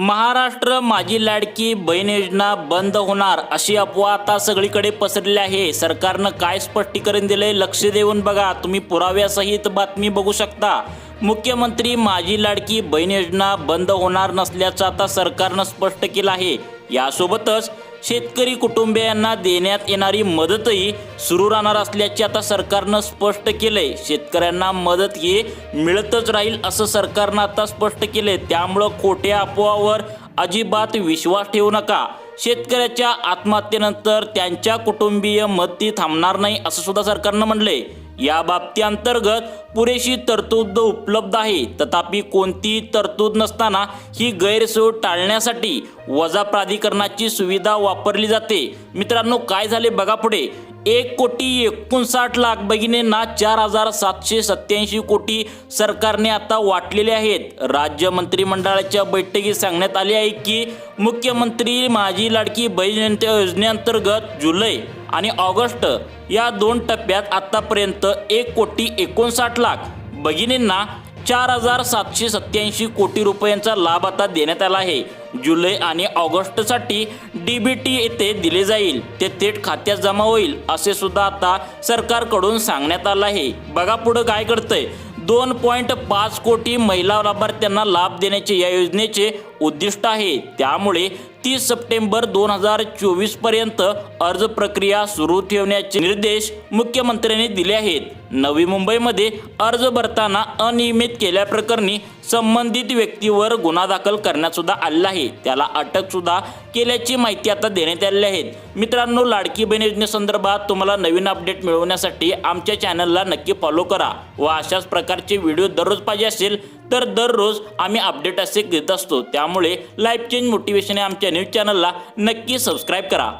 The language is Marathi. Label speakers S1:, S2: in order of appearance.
S1: महाराष्ट्र माझी लाडकी बहीण योजना बंद होणार अशी अफवा आता सगळीकडे पसरली आहे. सरकारनं काय स्पष्टीकरण दिलंय लक्ष देऊन बघा. तुम्ही पुराव्यासहित बातमी बघू शकता. मुख्यमंत्री माझी लाडकी बहीण योजना बंद होणार नसल्याचं आता सरकारनं स्पष्ट केलं आहे. यासोबतच शेतकरी कुटुंबियांना देण्यात येणारी मदतही सुरू राहणार असल्याचे आता सरकारनं स्पष्ट केलंय. शेतकऱ्यांना मदत ही मिळतच राहील असं सरकारनं आता स्पष्ट केलंय. त्यामुळं खोट्या अफवावर अजिबात विश्वास ठेवू नका. शेतकऱ्याच्या आत्महत्येनंतर त्यांच्या कुटुंबीय मदती थांबणार नाही असं सुद्धा सरकारनं म्हणलंय. या बाबतीअंतर्गत पुरेशी तरतूद उपलब्ध आहे. तथापि कोणतीही तरतूद नसताना ही गैरसोय टाळण्यासाठी वजा प्राधिकरणाची सुविधा वापरली जाते. मित्रांनो काय झाले बघा पुढे. एक कोटी एकोणसाठ लाख भगिनींना चार हजार सातशे सत्याऐंशी कोटी सरकारने आता वाटलेले आहेत. राज्य मंत्रिमंडळाच्या बैठकीत सांगण्यात आले आहे की मुख्यमंत्री माझी लाडकी बहीण योजनेअंतर्गत जुलै आणि ऑगस्ट या दोन टप्प्यात आतापर्यंत एक कोटी एकोणसाठ लाख भगिनींना चार हजार सातशे सत्याऐंशी कोटी रुपयांचा लाभ आता देण्यात आला आहे. जुलै आणि ऑगस्टसाठी डी बी टी येथे दिले जाईल. ते थेट खात्यात जमा होईल असे सुद्धा आता सरकारकडून सांगण्यात आलं आहे. बघा पुढं काय करतंय दोन पॉईंट पाच कोटी महिला लाभार्थ्यांना लाभ देण्याचे या योजनेचे उद्दिष्ट आहे. त्यामुळे तीस सप्टेंबर दोन हजार चोवीसपर्यंत अर्ज प्रक्रिया सुरू ठेवण्याचे निर्देश मुख्यमंत्र्यांनी दिले आहेत. नवी मुंबईमध्ये अर्ज भरताना अनियमित केल्याप्रकरणी संबंधित व्यक्तीवर गुन्हा दाखल करण्यात सुद्धा आलेला आहे. त्याला अटक सुद्धा केल्याची माहिती आता देण्यात आलेली आहे. मित्रांनो लाडकी बहीण योजनेसंदर्भात तुम्हाला नवीन अपडेट मिळवण्यासाठी आमच्या चॅनलला नक्की फॉलो करा व अशाच प्रकारचे व्हिडिओ दररोज पाहिजे असेल तर दररोज आम्ही अपडेट असे घेत असतो. त्यामुळे लाईफ चेंज मोटिवेशन या आमच्या न्यूज चॅनलला नक्की सबस्क्राईब करा.